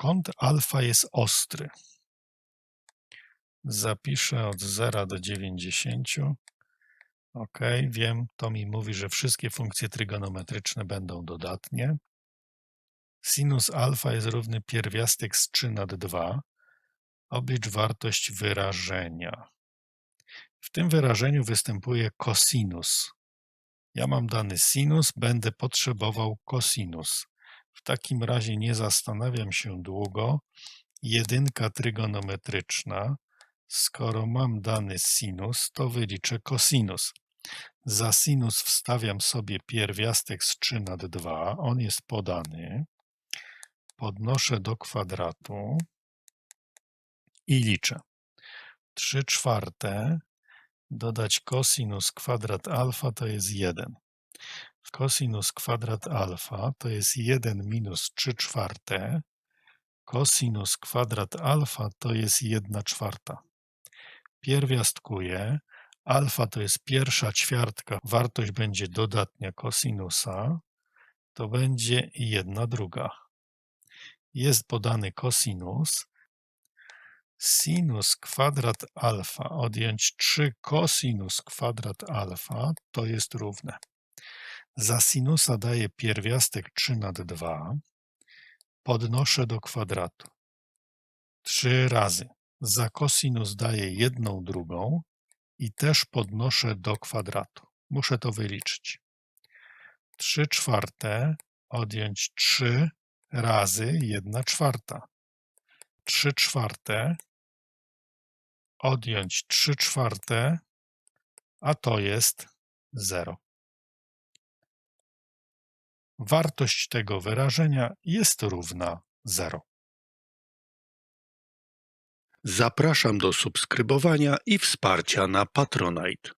Kąt alfa jest ostry. Zapiszę od 0 do 90. OK, wiem, to mi mówi, że wszystkie funkcje trygonometryczne będą dodatnie. Sinus alfa jest równy pierwiastek z 3 nad 2. Oblicz wartość wyrażenia. W tym wyrażeniu występuje cosinus. Ja mam dany sinus, będę potrzebował cosinus. W takim razie nie zastanawiam się długo. Jedynka trygonometryczna. Skoro mam dany sinus, to wyliczę cosinus. Za sinus wstawiam sobie pierwiastek z 3 nad 2. On jest podany. Podnoszę do kwadratu i liczę. 3 czwarte dodać cosinus kwadrat alfa to jest 1. Cosinus kwadrat alfa to jest 1 minus 3 czwarte. Cosinus kwadrat alfa to jest 1 czwarta. Pierwiastkuję. Alfa to jest pierwsza ćwiartka, wartość będzie dodatnia cosinusa, to będzie 1 druga. Jest podany cosinus. Sinus kwadrat alfa odjąć 3 cosinus kwadrat alfa to jest równe. Za sinusa daję pierwiastek 3 nad 2. Podnoszę do kwadratu. 3 razy. Za cosinus daję jedną drugą i też podnoszę do kwadratu. Muszę to wyliczyć. 3 czwarte odjąć 3 razy 1 czwarta. 3 czwarte odjąć 3 czwarte, a to jest 0. Wartość tego wyrażenia jest równa 0. Zapraszam do subskrybowania i wsparcia na Patronite.